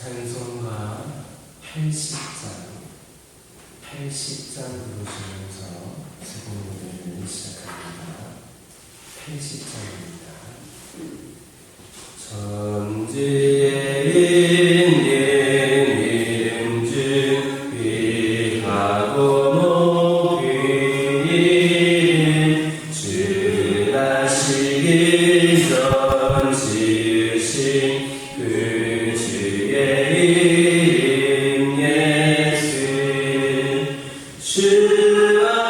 찬송가 80장 80장 부르시면서 제공을 시작합니다. 80장입니다. 전제의 是啊。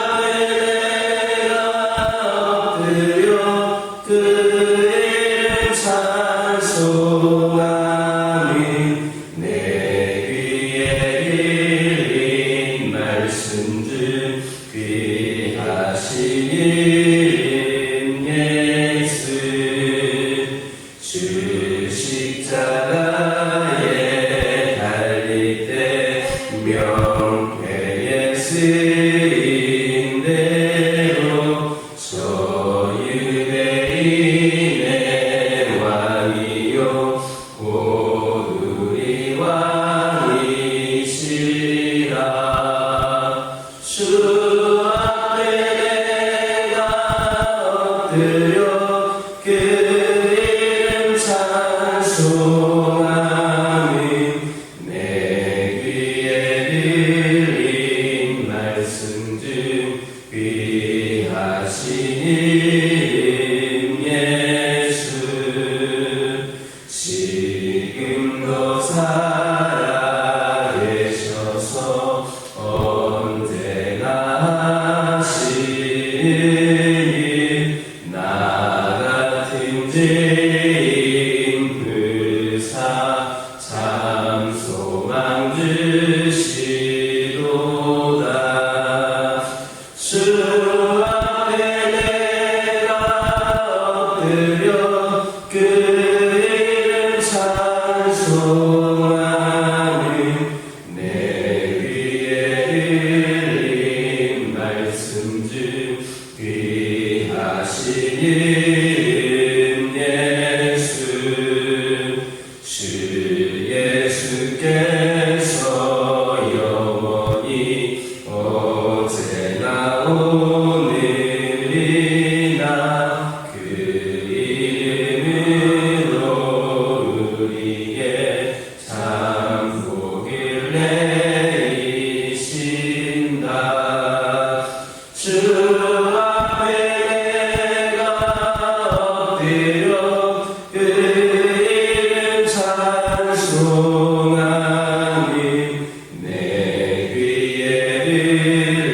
Amen.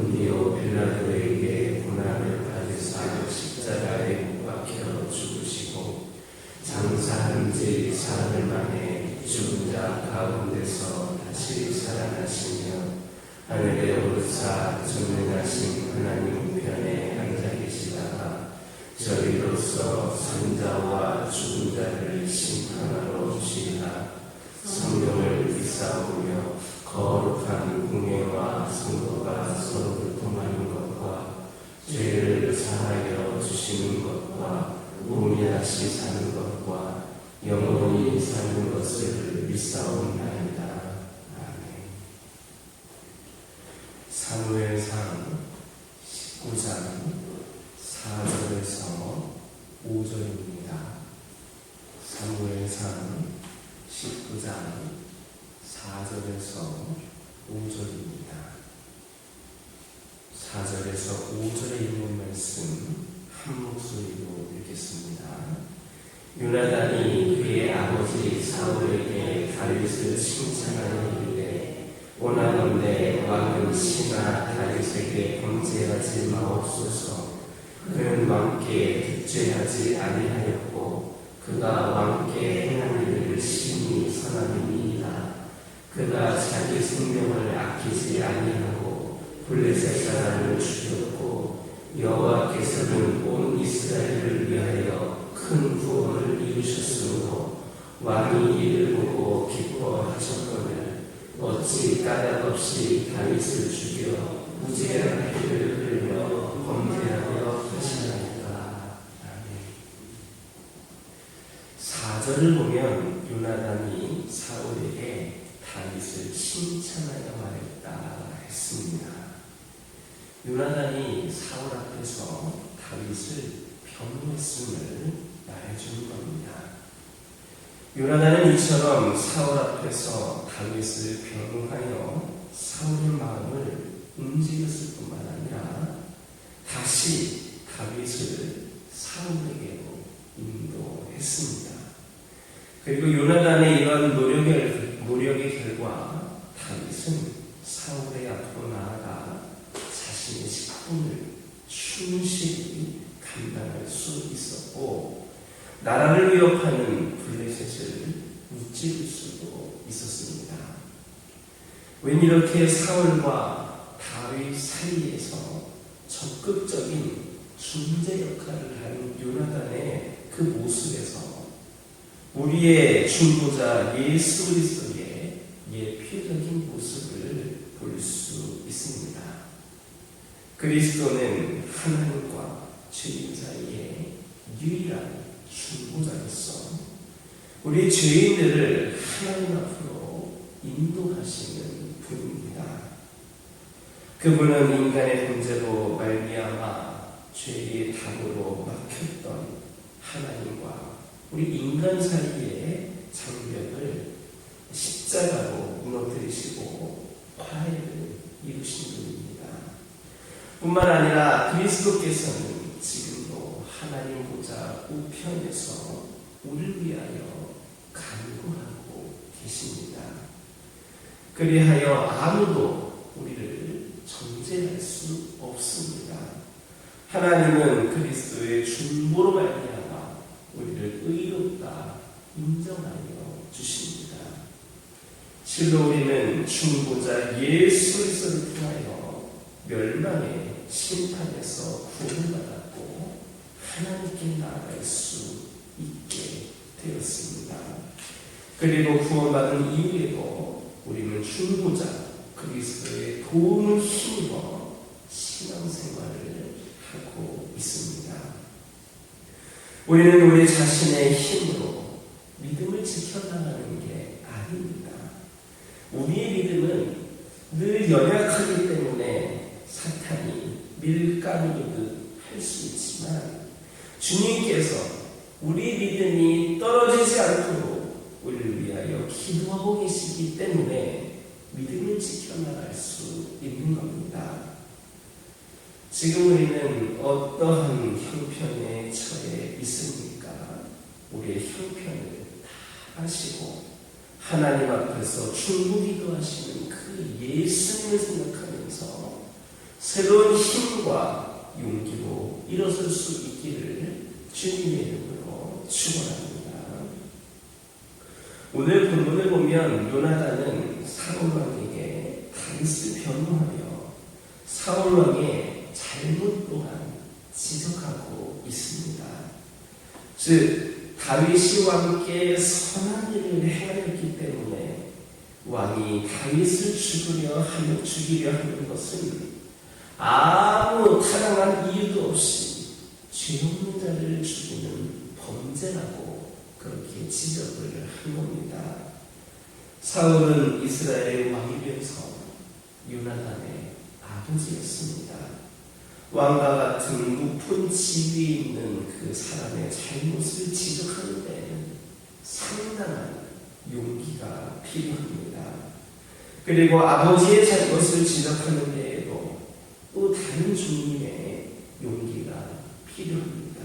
with the 영원히 사는 것을 믿사옵나이다. 아멘. 사무 마옵소서. 그는 왕께 득죄하지 아니하였고 그가 왕께 행하는 일을 심히 선함이니이다. 그가 자기 생명을 아끼지 아니하고 블레셋 사람을 죽였고 여호와께서는 온 이스라엘을 위하여 큰 구원을 이루셨으므로 왕이 이를 보고 기뻐하셨거늘 어찌 까닭없이 다윗을 죽여 무죄한 피를 흘려 범죄하여 하시나이까 아멘 4절을 보면 요나단이 사울에게 다윗을 칭찬하여 말했다 했습니다. 요나단이 사울 앞에서 다윗을 변호했음을 말해주는 겁니다. 요나단은 이처럼 사울 앞에서 다윗을 변호하여 사울의 마음을 움직였을 뿐만 아니라 다시 다윗을 사울에게로 인도했습니다. 그리고 요나단의 이런 노력의, 노력의 결과 다윗은 사울의 앞으로 나아가 자신의 직분을 충실히 감당할 수 있었고 나라를 위협하는 블레셋을 무찌를 수도 있었습니다. 웬 이렇게 사울과 다윗 사이에서 적극적인 중재 역할을 하는 요나단의 그 모습에서 우리의 중보자 예수 그리스도의 예표적인 모습을 볼 수 있습니다. 그리스도는 하나님과 죄인 사이의 유일한 중보자로서 우리 죄인들을 하나님 앞으로 인도하시는 분입니다. 그분은 인간의 문제로 말미암아 죄의 답으로 막혔던 하나님과 우리 인간 사이의 장벽을 십자가로 무너뜨리시고 화해를 이루신 분입니다. 뿐만 아니라 그리스도께서는 지금도 하나님 보좌 우편에서 우리를 위하여 간구하고 계십니다. 그리하여 아무도 정죄할 수 없습니다. 하나님은 그리스도의 중보로 말미암아 우리를 의롭다 인정하여 주십니다. 실로 우리는 중보자 예수 그리스도를 통하여 멸망의 심판에서 구원받았고 하나님께 나아갈 수 있게 되었습니다. 그리고 구원받은 이후에도 우리는 중보자 그리스도의 도움을 힘입어 신앙생활을 하고 있습니다. 우리는 우리 자신의 힘으로 믿음을 지켜나가는 게 아닙니다. 우리의 믿음은 늘 연약하기 때문에 사탄이 밀가루이듯 할 수 있지만 주님께서 우리 믿음이 떨어지지 않도록 우리를 위하여 기도하고 계시기 때문에 믿음을 지켜나갈 수 있는 겁니다. 지금 우리는 어떠한 형편에 처해 있습니까? 우리의 형편을 다 아시고 하나님 앞에서 충분히 도 하시는 그 예수님을 생각하면서 새로운 힘과 용기로 일어설 수 있기를 주님의 이름으로 축원합니다. 오늘 본문을 보면 요나단은 다윗을 변호하며 사울 왕의 잘못 또한 지적하고 있습니다. 즉 다윗이 왕께 선한 일을 행하였기 때문에 왕이 다윗을 죽으려 하며 죽이려 하는 것은 아무 타당한 이유도 없이 죄 없는 자를 죽이는 범죄라고 그렇게 지적을 한 겁니다. 사울은 이스라엘의 왕이 되어서 유나단의 아버지였습니다. 왕과 같은 높은 지위에 있는 그 사람의 잘못을 지적하는 데는 상당한 용기가 필요합니다. 그리고 아버지의 잘못을 지적하는 데에도 또 다른 종류의 용기가 필요합니다.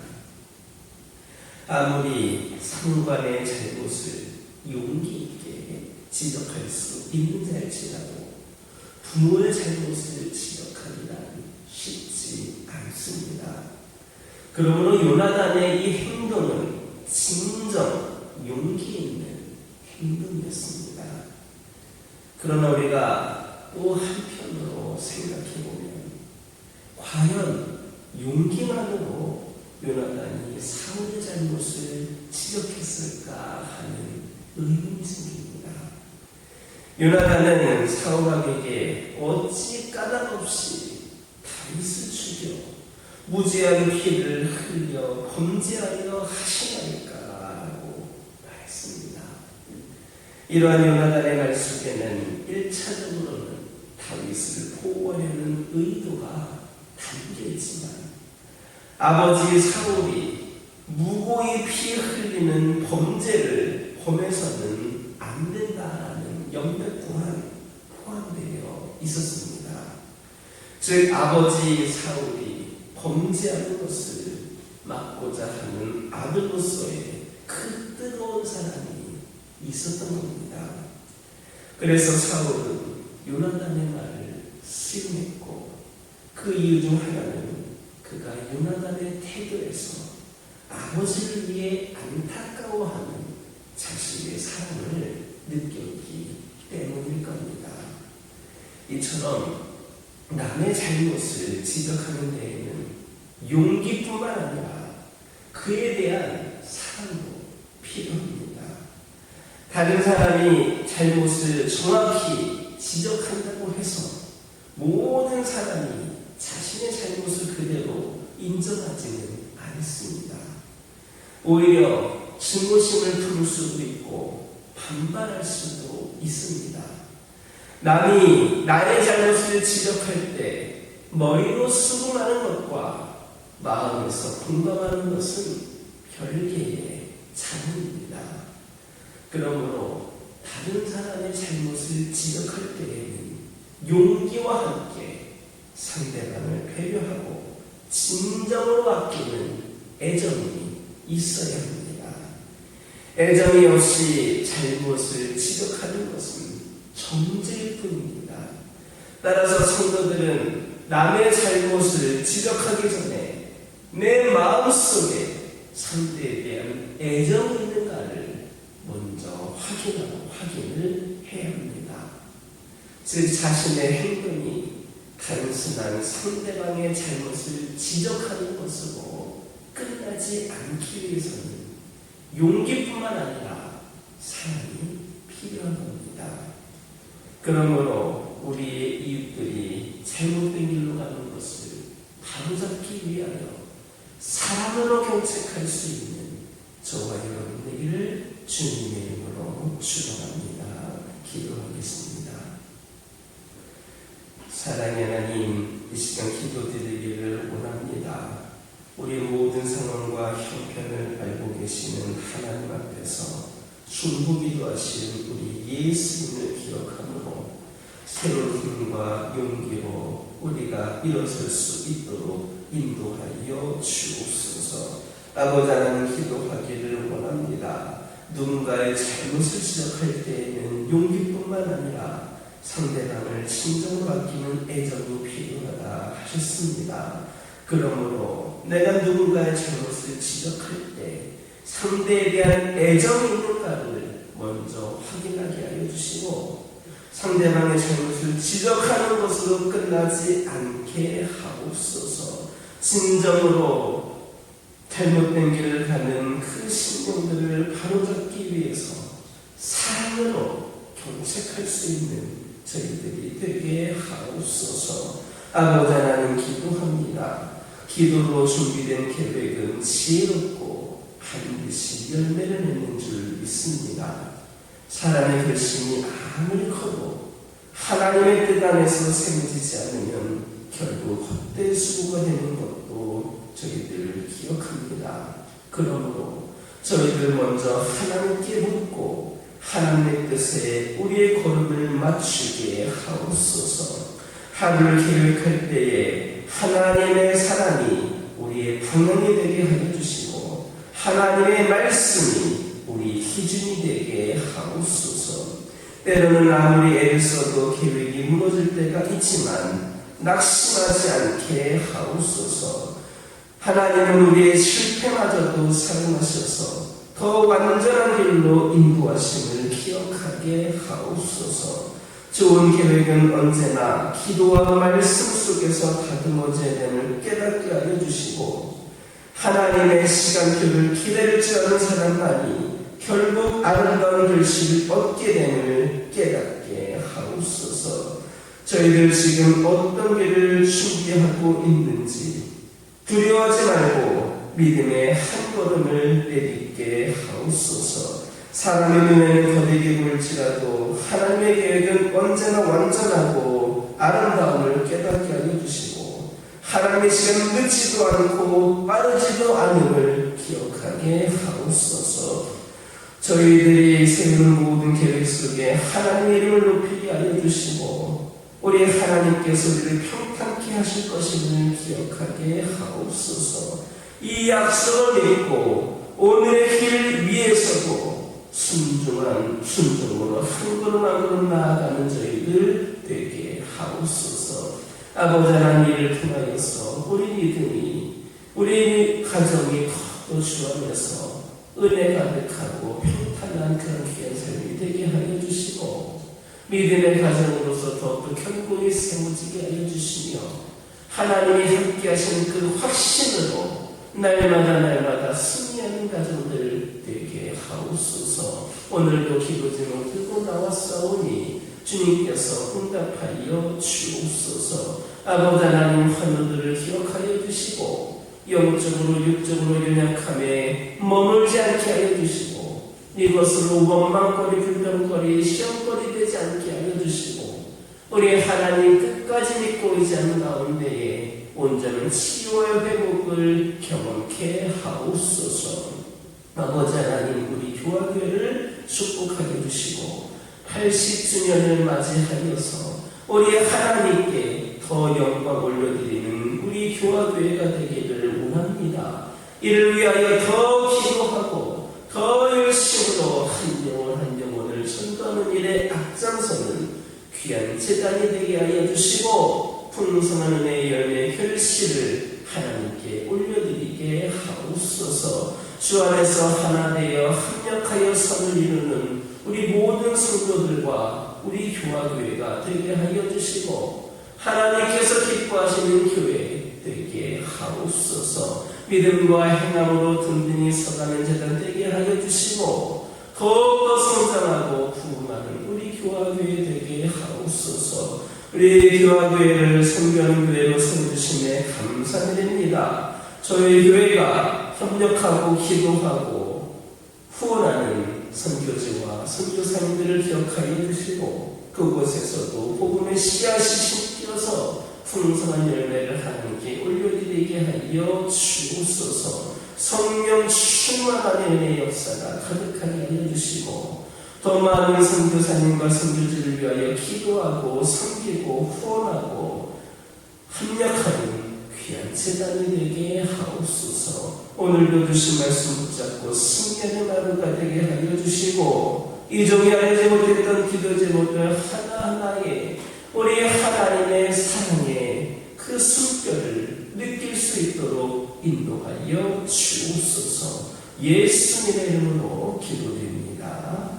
아무리 상관의 잘못을 용기 있게 지적할 수 있는 자일지라도 부모의 잘못을 지적하기란 쉽지 않습니다. 그러므로 요나단의 이 행동은 진정 용기 있는 행동이었습니다. 그러나 우리가 또 한편으로 생각해 보면 과연 용기만으로 요나단이 사울의 잘못을 지적했을까 하는 의문이 생깁니다. 요나단은 사울에게 어찌 까닭없이 다윗을 죽여 무지한 피를 흘려 범죄하여 하시나이까라고 말했습니다. 이러한 요나단의 말 속에는 1차적으로는 다윗을 보호하려는 의도가 담겨 있지만 아버지 사울이 무고히 피 흘리는 범죄를 범해서는 안 된다 염려 또한 포함되어 있었습니다. 즉 아버지 사울이 범죄하는 것을 막고자 하는 아들로서의 그 뜨거운 사랑이 있었던 겁니다. 그래서 사울은 요나단의 말을 수용했고 그 이유 중 하나는 그가 요나단의 태도에서 아버지를 위해 안타까워하는 자신의 사랑을 느꼈기 때문일 겁니다. 이처럼 남의 잘못을 지적하는 데에는 용기뿐만 아니라 그에 대한 사랑도 필요합니다. 다른 사람이 잘못을 정확히 지적한다고 해서 모든 사람이 자신의 잘못을 그대로 인정하지는 않습니다. 오히려 증오심을 부를 수도 있고 반발할 수도 있습니다. 남이 나의 잘못을 지적할 때 머리로 수긍하는 것과 마음에서 공감하는 것은 별개의 차원입니다. 그러므로 다른 사람의 잘못을 지적할 때에는 용기와 함께 상대방을 배려하고 진정으로 아끼는 애정이 있어야 합니다. 애정이 없이 잘못을 지적하는 것은 정죄일 뿐입니다. 따라서 성도들은 남의 잘못을 지적하기 전에 내 마음속에 상대에 대한 애정이 있는가를 먼저 확인하고 확인을 해야 합니다. 즉 자신의 행동이 단순한 상대방의 잘못을 지적하는 것으로 끝나지 않기 위해서는 용기뿐만 아니라 사랑이 필요한 겁니다. 그러므로 우리의 이웃들이 잘못된 길로 가는 것을 바로잡기 위하여 사랑으로 경책할 수 있는 저와 여러분에게를 주님의 이름으로 축원합니다. 기도하겠습니다. 사랑의 하나님, 이 시간 기도드리기를 원합니다. 우리 모든 상황과 형편을 알고 계시는 하나님 앞에서 중보기도 하신 우리 예수님을 기억함으로 새로운 힘과 용기로 우리가 일어설 수 있도록 인도하여 주옵소서 아버지 하나님 기도하기를 원합니다. 누군가의 잘못을 지적할 때에는 용기뿐만 아니라 상대방을 진정으로 아끼는 애정이 필요하다 하셨습니다. 그러므로 내가 누군가의 잘못을 지적할 때 상대에 대한 애정이 있는가를 먼저 확인하게 하여 주시고 상대방의 잘못을 지적하는 것으로 끝나지 않게 하옵소서. 진정으로 잘못된 길을 가는 그 신령들을 바로잡기 위해서 사랑으로 경책할 수 있는 저희들이 되게 하옵소서. 아버지 하나님 기도합니다 기도로 준비된 계획은 지혜롭고 반드시 열매를 맺는 줄 믿습니다. 사람의 결심이 아무리 커도 하나님의 뜻 안에서 세워지지 않으면 결국 헛된 수고가 되는 것도 저희들 기억합니다. 그러므로 저희들 먼저 하나님께 묻고 하나님의 뜻에 우리의 걸음을 맞추게 하옵소서 하루를 계획할 때에 하나님의 사랑이 우리의 방향이 되게 하여 주시고 하나님의 말씀이 우리 기준이 되게 하옵소서 때로는 아무리 애를 써도 계획이 무너질 때가 있지만 낙심하지 않게 하옵소서 하나님은 우리의 실패마저도 사용하셔서 더 완전한 길로 인도하심을 기억하게 하옵소서. 좋은 계획은 언제나 기도와 말씀 속에서 다듬어져야 됨을 깨닫게 하여 주시고 하나님의 시간표를 기다리지 않은 사람만이 결국 아름다운 결실을 얻게 됨을 깨닫게 하옵소서. 저희들 지금 어떤 길을 준비하고 있는지 두려워하지 말고 믿음의 한 걸음을 내딛게 하옵소서. 사람의 눈에는 거대게 보일지라도 하나님의 계획은 언제나 완전하고 아름다움을 깨닫게 하여 주시고 하나님의 시간 늦지도 않고 빠르지도 않음을 기억하게 하옵소서. 저희들이 세우는 모든 계획 속에 하나님의 이름을 높이게 하여 주시고 우리 하나님께서 우리를 평탄케 하실 것임을 기억하게 하옵소서. 이 약속을 믿고 오늘의 길 위에서도 순종한 순종으로 한 걸음 한 걸음 나아가는 저희들 되게 하옵소서. 아버지 하나님을 통하여서 우리 믿음이 우리 가정이 더 주안에서 은혜 가득하고 평탄한 그런 귀한 삶이 되게 하여 주시고 믿음의 가정으로서 더욱더 견고히 세워지게 하여 주시며 하나님이 함께 하시는 그 확신으로 날마다 날마다 승리하는 가정들 하옵소서 오늘도 기도 제목 들고 나왔사오니 주님께서 응답하여 주옵소서 아버지 하나님 환우들을 기억하여 주시고 영적으로 육적으로 연약함에 머물지 않게 하여 주시고 이것으로 원망거리 불평거리 시험거리 되지 않게 하여 주시고 우리 하나님 끝까지 믿고 않은 가운데에 온전한 치유와 회복을 경험케 하옵소서 아버지 하나님 우리 교화교회를 축복하게 주시고 80주년을 맞이하여서 우리 하나님께 더 영광 올려드리는 우리 교화교회가 되기를 원합니다. 이를 위하여 더 기도하고 더 열심으로 한 영혼 한 영혼을 전도하는 일에 앞장서는 귀한 재단이 되게 하여 주시고 풍성한 은혜의 열매 결실을 하나님께 올려드리게 하옵소서 주 안에서 하나 되어 합력하여 선을 이루는 우리 모든 성도들과 우리 교화교회가 되게 하여 주시고 하나님께서 기뻐하시는 교회 되게 하옵소서. 믿음과 행함으로 든든히 서가는 재단 되게 하여 주시고 더욱더 성장하고 부흥하는 우리 교화교회 되게 하옵소서. 우리 교화교회를 성경 교회로 세워주심에 감사드립니다. 저희 교회가 협력하고 기도하고 후원하는 선교지와 선교사님들을 기억하여 주시고 그곳에서도 복음의 씨앗이 심겨서 풍성한 열매를 하나님께 올려드리게 하여 주옵소서. 성령 충만한 은혜의 역사가 가득하게 하여 주시고 더 많은 선교사님과 선교지를 위하여 기도하고 섬기고 후원하고 합력하는 재단이 되게 하옵소서 오늘도 주신 말씀 붙잡고 승리하는 하루가 되게 하여 주시고 이 종이 알지 못했던 기도 제목들 하나하나에 우리 하나님의 사랑의 그 숨결을 느낄 수 있도록 인도하여 주옵소서 예수님의 이름으로 기도드립니다.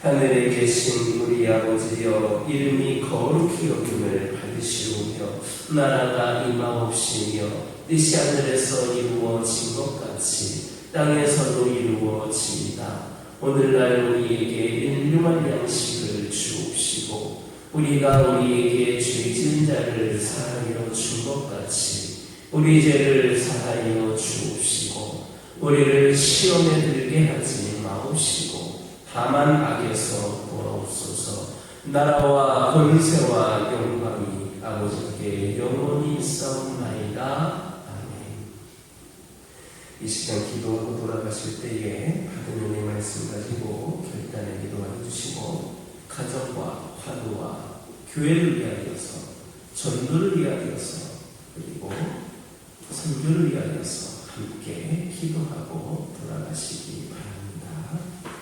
하늘에 계신 우리 아버지여 이름이 거룩히 여김을 받으시오며 나라가 임하옵시며 뜻이 하늘에서 이루어진 것 같이 땅에서도 이루어지이다. 오늘날 우리에게 일용할 양식을 주옵시고 우리가 우리에게 죄진 자를 사하여 준 것 같이 우리 죄를 사하여 주옵시고 우리를 시험에 들게 하지 마옵시고 다만 악에서 구하옵소서 나라와 권세와 영광이 아버지께 영원히 있사옵나이다 아멘 이 시간 기도하고 돌아가실 때에 받은 은혜 말씀 가지고 결단의 기도하여 주시고 가정과 화두와 교회를 위하여서 전도를 위하여서 그리고 선교를 위하여서 함께 기도하고 돌아가시기 바랍니다.